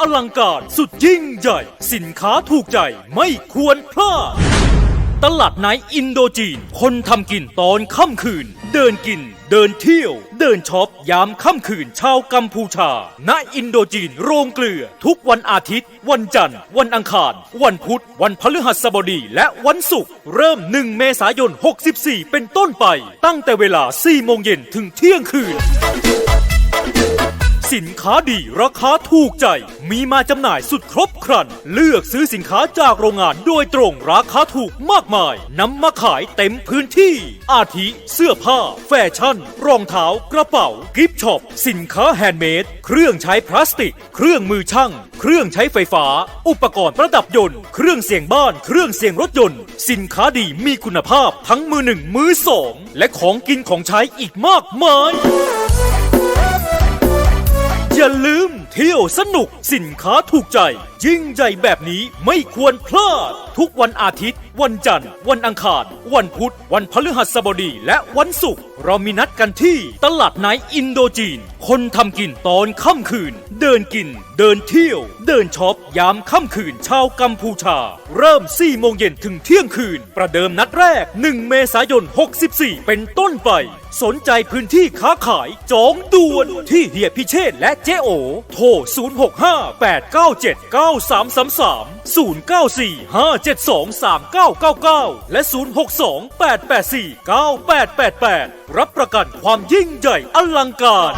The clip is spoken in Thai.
อลังการสุดยิ่งใหญ่ สินค้าถูกใจไม่ควรพลาด ตลาดไนอินโดจีน คนทำกินตอนค่ำคืน เดินกิน เดินเที่ยว เดินช็อปยามค่ำคืนชาวกัมพูชา ณอินโดจีนโรงเกลือ ทุกวันอาทิตย์ วันจันทร์ วันอังคาร วันพุธ วันพฤหัสบดีและวันศุกร์เริ่ม 1 เมษายน 64 เป็นต้นไป ตั้งแต่เวลา 4 โมงเย็นถึงเที่ยงคืน สินค้าดีราคาถูกใจ มีมาจำหน่ายสุดครบครัน เลือกซื้อสินค้าจากโรงงานโดยตรงราคาถูกมากมายนำมาขายเต็มพื้นที่ อาทิเสื้อผ้า แฟชั่น รองเท้ากระเป๋า กิฟช็อป สินค้าแฮนด์เมดเครื่องใช้พลาสติก เครื่องมือช่าง เครื่องใช้ไฟฟ้า อุปกรณ์ประดับยนต์ เครื่องเสียงบ้าน เครื่องเสียงรถยนต์ สินค้าดีมีคุณภาพทั้งมือหนึ่งมือสองและของกินของใช้อีกมากมาย อย่าลืม เที่ยวสนุกสินค้าถูกใจ ยิ่งใหญ่แบบนี้ไม่ควรพลาด ทุกวันอาทิตย์ วันจันทร์ วันอังคาร วันพุธ วันพฤหัสบดี และวันศุกร์เรามีนัดกันที่ตลาดไนอินโดจีน คนทำกินตอนค่ำคืน เดินกิน เดินเที่ยว เดินช็อปยามค่ำคืนชาวกัมพูชา เริ่ม4โมงเย็นถึงเที่ยงคืน ประเดิมนัดแรก 1 เมษายน 64 เป็นต้นไป สนใจพื้นที่ค้าขายจองด่วนที่เฮียพิเชษและเจ๊โอโทร 065-897-9333 094-572-3999 และ 062-884-9888 รับประกันความยิ่งใหญ่อลังการ